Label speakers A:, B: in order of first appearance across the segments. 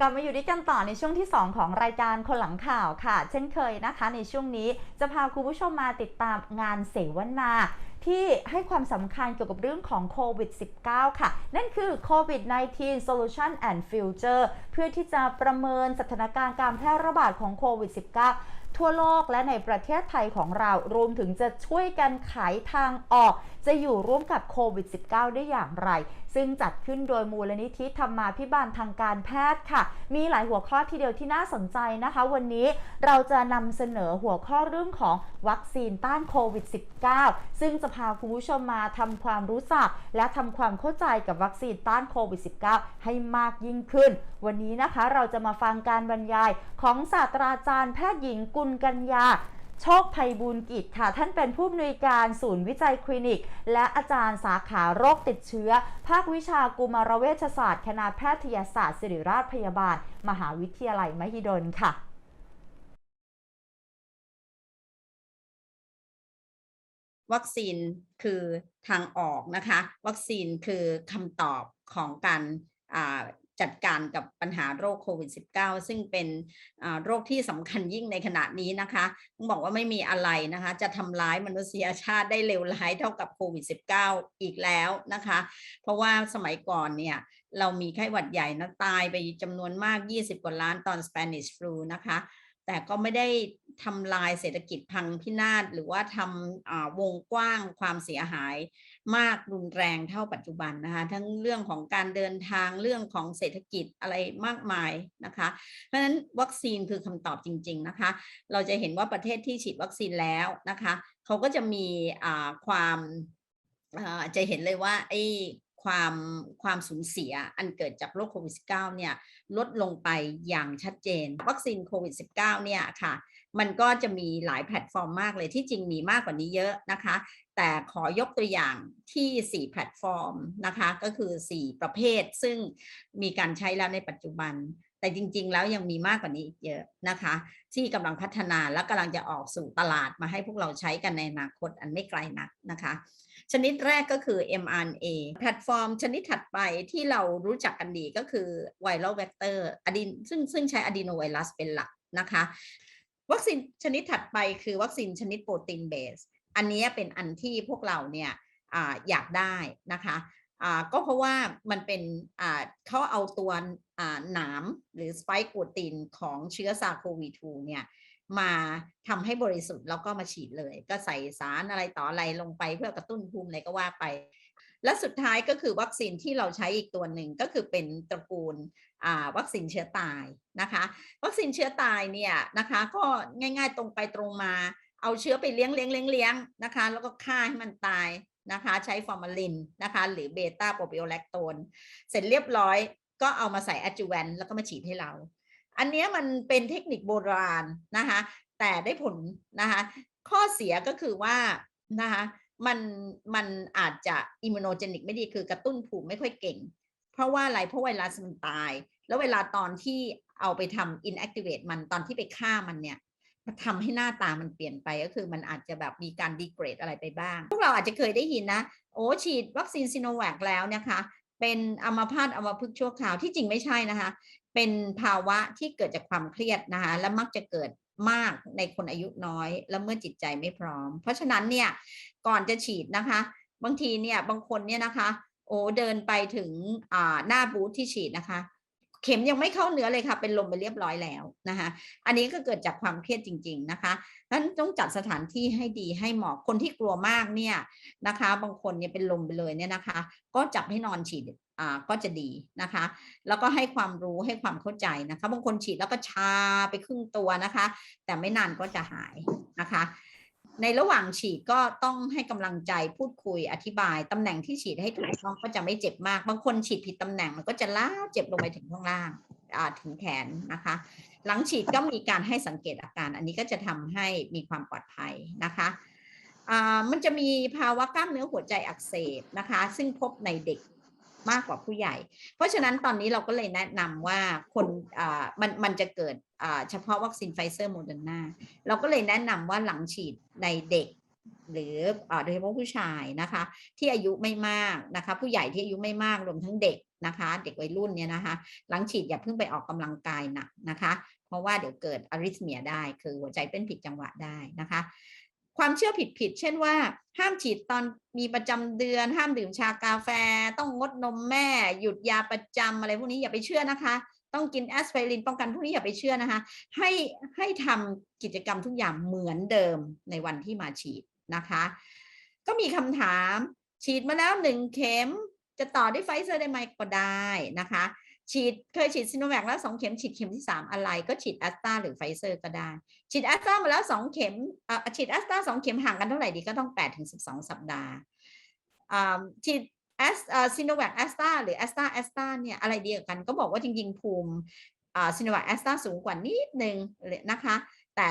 A: กลับมาอยู่ด้วยกันต่อในช่วงที่ 2 ของรายการคนหลังข่าวค่ะ เช่นเคยนะคะ ในช่วงนี้จะพาคุณผู้ชมมาติดตามงานเสวนาที่ให้ความสำคัญเกี่ยวกับเรื่องของโควิด -19 ค่ะ นั่นคือ COVID-19 Solution and Future เพื่อที่จะประเมินสถานการณ์การแพร่ระบาดของโควิด -19 ทั่วโลกและในประเทศไทยของเรา รวมถึงจะช่วยกันไขทางออก จะอยู่ร่วมกับโควิด -19 ได้อย่างไร ซึ่งจัดขึ้นโดยมูลนิธิธรรมาพิบาลทางการแพทย์ค่ะ มีหลายหัวข้อทีเดียวที่น่าสนใจนะคะ วันนี้เราจะนำเสนอหัวข้อเรื่องของวัคซีนต้านโควิด -19 ซึ่งจะพาคุณผู้ชมมาทำความรู้จัก และทำความเข้าใจกับวัคซีนต้านโควิด -19 ให้มากยิ่งขึ้น วันนี้นะคะเราจะมาฟังการบรรยายของศาสตราจารย์แพทย์หญิงกุลกัญญา โชคภัยบูลกิจค่ะ ท่านเป็นผู้อำนวยการศูนย์วิจัยคลินิก และอาจารย์สาขาโรคติดเชื้อ ภาควิชากุมารเวชศาสตร์ คณะแพทยศาสตร์ศิริราชพยาบาล มหาวิทยาลัยมหิดลค่ะ
B: วัคซีนคือทางออกนะคะ วัคซีนคือคำตอบของการ จัดการกับปัญหาโรคโควิด -19 ซึ่งเป็นโรคที่สำคัญยิ่งในขณะนี้นะคะต้องบอกว่าไม่มีอะไรนะคะ จะทำร้ายมนุษยชาติได้เร็วร้ายเท่ากับโควิด -19 อีกแล้วนะคะ เพราะว่าสมัยก่อนเนี่ยเรามีไข้หวัดใหญ่นะตายไปจำนวนมาก 20 กว่าล้านตอน Spanish flu นะคะ แต่ก็ไม่ได้ทำลายเศรษฐกิจพังพินาศหรือว่าทำวงกว้างความเสียหาย มากรุนแรงเท่าปัจจุบันนะคะ ทั้งเรื่องของการเดินทางเรื่องของเศรษฐกิจอะไรมากมายนะคะ เพราะฉะนั้นวัคซีนคือคำตอบจริง ๆนะคะ เราจะเห็นว่าประเทศที่ฉีดวัคซีนแล้วนะคะ เขาก็จะมีความจะเห็นเลยว่าไอ้ ความความสูญเสียอันเกิดจากโรคโควิด -19 เนี่ยลดลงไปอย่างชัดเจน วัคซีนโควิด -19 เนี่ยค่ะ มันก็จะมีหลายแพลตฟอร์มมากเลยที่จริงมีมากกว่านี้เยอะนะคะ แต่ขอยกตัวอย่างที่ 4 แพลตฟอร์มนะคะ ก็คือ 4 ประเภท ซึ่งมีการใช้แล้วในปัจจุบัน แต่จริง ๆ แล้วยังมีมากกว่านี้อีกเยอะนะคะ ที่กำลังพัฒนาและกำลังจะออกสู่ตลาดมาให้พวกเราใช้กันในอนาคตอันไม่ไกลนักนะคะ ชนิดแรกก็คือ mRNA แพลตฟอร์มชนิดถัดไปที่เรารู้จักกันดีก็คือไวรัลเวกเตอร์อดีซึ่งซึ่งใช้อะดีโนไวรัสเป็นหลักนะคะ วัคซีนชนิดถัดไปคือวัคซีนชนิดโปรตีนเบส อันนี้เป็นอันที่พวกเราเนี่ยออยากได้นะคะ ก็เพราะว่ามันเป็นเขาเอาตัวหนามหรือสไปค์โปรตีนของเชื้อซาโควี2เนี่ยมาทำให้บริสุทธิ์แล้วก็มาฉีดเลย ก็ใส่สารอะไรต่ออะไรลงไปเพื่อกระตุ้นภูมิอะไรก็ว่าไป และสุดท้ายก็คือวัคซีนที่เราใช้อีกตัวหนึ่งก็คือเป็นตระกูลวัคซีนเชื้อตายนะคะ วัคซีนเชื้อตายเนี่ยนะคะก็ง่ายๆตรงไปตรงมา เอาเชื้อไปเลี้ยงเลี้ยงเลี้ยงเลี้ยงนะคะ แล้วก็ฆ่าให้มันตายนะคะ ใช้ฟอร์มาลินนะคะ หรือเบต้าโปรปิโอแลคโตนเสร็จเรียบร้อยก็เอามาใส่แอจูแวนแล้วก็มาฉีดให้เรา อันเนี้ยมันเป็นเทคนิคโบราณนะคะ แต่ได้ผลนะคะ ข้อเสียก็คือว่านะคะมันมันอาจจะอิมมูโนเจนิกไม่ดีคือกระตุ้นภูมิไม่ค่อยเก่ง เพราะว่าอะไรเพราะไวรัสมันตาย แล้วเวลาตอนที่เอาไปทำ inactivate มันตอนที่ไปฆ่ามันเนี่ย ทำให้หน้าตามันเปลี่ยนไปก็คือมันอาจจะแบบมีการดีเกรดอะไรไปบ้าง พวกเราอาจจะเคยได้ยินนะ โอ้ฉีดวัคซีนซีโนแวคแล้วนะคะ เป็นอัมพาตอัมพฤกษ์ชั่วคราวที่จริงไม่ใช่นะคะ เป็นภาวะที่เกิดจากความเครียดนะคะ และมักจะเกิดมากในคนอายุน้อย และเมื่อจิตใจไม่พร้อม เพราะฉะนั้นเนี่ยก่อนจะฉีดนะคะ บางทีเนี่ยบางคนเนี่ยนะคะ โอ้เดินไปถึงหน้าบูธที่ฉีดนะคะ เข็มยังไม่เข้าเนื้อเลยค่ะ เป็นลมไปเรียบร้อยแล้วนะคะ อันนี้ก็เกิดจากความเครียดจริง ๆนะคะนั้นต้องจัดสถานที่ให้ดีให้เหมาะคนที่กลัวมากเนี่ยนะคะ บางคนเนี่ยเป็นลมไปเลยเนี่ยนะคะ ก็จับให้นอนฉีดอ่าก็จะดีนะคะ แล้วก็ให้ความรู้ให้ความเข้าใจนะคะ บางคนฉีดแล้วก็ชาไปครึ่งตัวนะคะ แต่ไม่นานก็จะหายนะคะ ในระหว่างฉีดก็ต้องให้กำลังใจพูดคุยอธิบายตำแหน่งที่ฉีดให้ถูกต้องก็จะไม่เจ็บมาก บางคนฉีดผิดตำแหน่งมันก็จะล้าเจ็บลงไปถึงข้างล่างถึงแขนนะคะ หลังฉีดก็มีการให้สังเกตอาการ อันนี้ก็จะทำให้มีความปลอดภัยนะคะมันจะมีภาวะกล้ามเนื้อหัวใจอักเสบนะคะ ซึ่งพบในเด็ก มากกว่าผู้ใหญ่ เพราะฉะนั้นตอนนี้เราก็เลยแนะนำว่าคนมันมันจะเกิดเฉพาะวัคซีนไฟเซอร์โมเดอร์นาเราก็เลยแนะนำว่าหลังฉีดในเด็กหรือโดยเฉพาะผู้ชายนะคะ ที่อายุไม่มากนะคะ ผู้ใหญ่ที่อายุไม่มากรวมทั้งเด็กนะคะ เด็กวัยรุ่นเนี่ยนะคะ หลังฉีดอย่าเพิ่งไปออกกำลังกายหนักนะคะ เพราะว่าเดี๋ยวเกิดอาริสเมียได้ คือหัวใจเต้นผิดจังหวะได้นะคะ ความเชื่อผิดๆเช่นว่า ห้ามฉีดตอนมีประจำเดือน ห้ามดื่มชากาแฟ ต้องงดนมแม่ หยุดยาประจำอะไรพวกนี้อย่าไปเชื่อนะคะ ต้องกินแอสไพรินป้องกันพวกนี้อย่าไปเชื่อนะคะ ให้ให้ทำกิจกรรมทุกอย่างเหมือนเดิมในวันที่มาฉีดนะคะ ก็มีคำถามฉีดมาแล้วหนึ่งเข็มจะต่อด้วยไฟเซอร์ได้ไหมก็ได้นะคะ ฉีดเคยฉีดซิโนแวคแล้วสองเข็มฉีดเข็มที่สามอะไร ก็ฉีดแอสตราหรือไฟเซอร์ก็ได้ ฉีดแอสตรามาแล้วสองเข็มอ่าฉีดแอสตราสองเข็มห่างกันเท่าไหร่ดีก็ต้องแปดถึงสิบสองสัปดาห์อ่าฉีดแอสซิโนแวคแอสตราหรือแอสตราแอสตราเนี่ยอะไรดีกัน ก็บอกว่าจริง ๆ ภูมิอ่าซิโนแวคแอสตราสูงกว่านิดนึงนะคะ แต่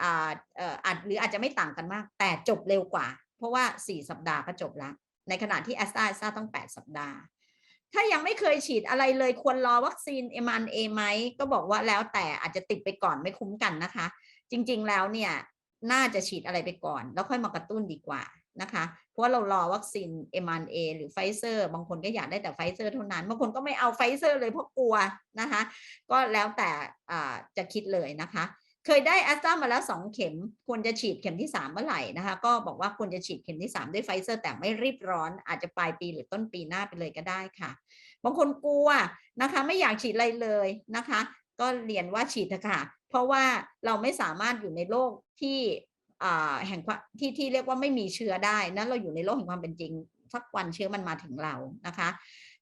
B: อ่าเอออาจหรืออาจจะไม่ต่างกันมาก แต่จบเร็วกว่า เพราะว่า 4 สัปดาห์ก็จบแล้วในขณะที่แอสตราแอสตราต้อง 8 สัปดาห์ ถ้ายังไม่เคยฉีดอะไรเลยควรรอวัคซีน m อ a ไหมก็บอกว่าแล้วแต่อาจจะติดไปก่อนไม่คุ้มกันนะคะ จริงๆแล้วเนี่ยน่าจะฉีดอะไรไปก่อน แล้วค่อยมากระตุ้นดีกว่านะคะ เพราะเรารอวัคซีน m อ a หรือไฟเซอร์ บางคนก็อยากได้แต่ไฟเซอร์เท่านั้น บางคนก็ไม่เอาไฟเซอร์เลยเพราะกลัวนะคะ ก็แล้วแต่จะคิดเลยนะคะ เคยได้แอสตรามาแล้ว 2 เข็ม ควรจะฉีดเข็มที่ 3 เมื่อไหร่นะคะ ก็บอกว่าควรจะฉีดเข็มที่ 3 ด้วยไฟเซอร์ แต่ไม่รีบร้อนอาจจะปลายปีหรือต้นปีหน้าไปเลยก็ได้ค่ะ บางคนกลัวนะคะ ไม่อยากฉีดอะไรเลยนะคะ ก็เรียนว่าฉีดเถอะค่ะ เพราะว่าเราไม่สามารถอยู่ในโลกที่อ่าแห่งควาที่ที่เรียกว่าไม่มีเชื้อได้นะเราอยู่ในโลกแห่งความเป็นจริงสักวันเชื้อมันมาถึงเรานะคะ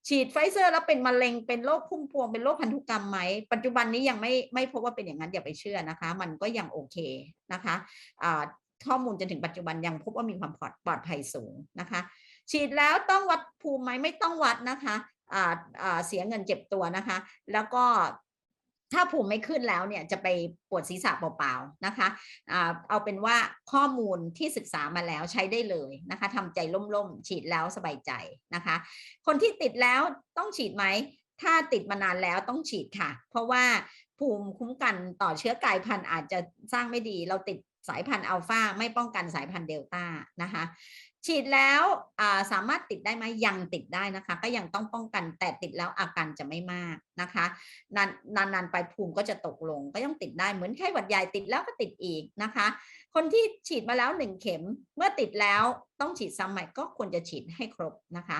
B: ฉีดไฟเซอร์แล้วเป็นมะเร็งเป็นโรคพุ่มพวงเป็นโรคพันธุกรรมไหม ปัจจุบันนี้ยังไม่ไม่พบว่าเป็นอย่างนั้นอย่าไปเชื่อนะคะ มันก็ยังโอเคนะคะข้อมูลจนถึงปัจจุบันยังพบว่ามีความปลอดปลอดภัยสูงนะคะ ฉีดแล้วต้องวัดภูมิไหมไม่ต้องวัดนะคะเสียเงินเจ็บตัวนะคะ แล้วก็ ถ้าภูมิไม่ขึ้นแล้วเนี่ยจะไปปวดศีรษะเปล่าๆนะคะเอาเป็นว่าข้อมูลที่ศึกษามาแล้วใช้ได้เลยนะคะทำใจล่มๆ ฉีดแล้วสบายใจนะคะ คนที่ติดแล้วต้องฉีดไหม ถ้าติดมานานแล้วต้องฉีดค่ะ เพราะว่าภูมิคุ้มกันต่อเชื้อกลายพันธุ์อาจจะสร้างไม่ดี เราติด สายพันธุ์อัลฟาไม่ป้องกันสายพันธุ์เดลต้านะคะฉีดแล้วสามารถติดได้ไหมยังติดได้นะคะ ก็ยังต้องป้องกันแต่ติดแล้วอาการจะไม่มากนะคะนานนานๆไปภูมิก็จะตกลงก็ยังติดได้เหมือนไข้หวัดใหญ่ติดแล้วก็ติดอีกนะคะ คนที่ฉีดมาแล้วหนึ่งเข็มเมื่อติดแล้วต้องฉีดซ้ำใหม่ก็ควรจะฉีดให้ครบนะคะ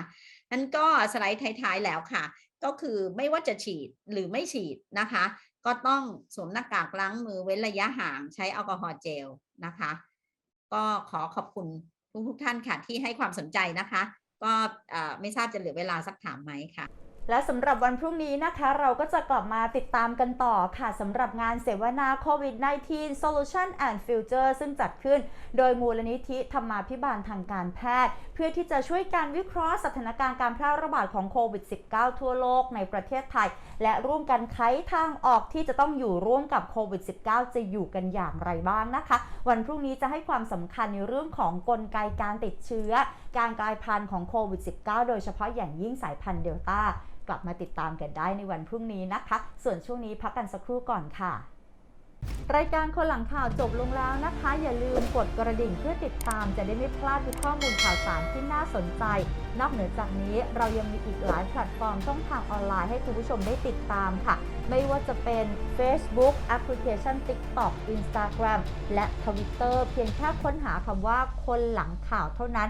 B: นั้นก็สไลด์ท้ายๆแล้วค่ะ ก็คือไม่ว่าจะฉีดหรือไม่ฉีดนะคะ ก็ต้องสวมหน้ากากล้างมือเว้นระยะห่างใช้แอลกอฮอล์เจลนะคะ ก็ขอขอบคุณทุกทุกๆท่านค่ะที่ให้ความสนใจนะคะ ก็ไม่ทราบจะเหลือเวลาสักถามไหมค่ะ
A: และสำหรับวันพรุ่งนี้นะคะเราก็จะกลับมาติดตามกันต่อค่ะสำหรับงานเสวนาโควิด -19 Solution and Future ซึ่งจัดขึ้น โดยมูลนิธิธรรมาภิบาลทางการแพทย์ เพื่อที่จะช่วยการวิเคราะห์สถานการณ์การแพร่ระบาดของโควิด -19 ทั่วโลกในประเทศไทย และร่วมกันไขทางออกที่จะต้องอยู่ร่วมกับโควิด -19 จะอยู่กันอย่างไรบ้างนะคะ วันพรุ่งนี้จะให้ความสำคัญในเรื่องของกลไกการติดเชื้อ การกลายพันธุ์ของโควิด -19 โดยเฉพาะอย่างยิ่งสายพันธุ์เดลต้ากลับมาติดตามกันได้ในวันพรุ่งนี้นะคะ ส่วนช่วงนี้พักกันสักครู่ก่อนค่ะ รายการคนหลังข่าวจบลงแล้วนะคะ อย่าลืมกดกระดิ่งเพื่อติดตามจะได้ไม่พลาดทุกข้อมูลข่าวสารที่น่าสนใจ นอกเหนือจากนี้เรายังมีอีกหลายแพลตฟอร์มช่องทางออนไลน์ให้คุณผู้ชมได้ติดตามค่ะ ไม่ว่าจะเป็น Facebook แอปพลิเคชัน TikTok Instagram และ Twitter เพียงแค่ค้นหาคำว่าคนหลังข่าวเท่านั้น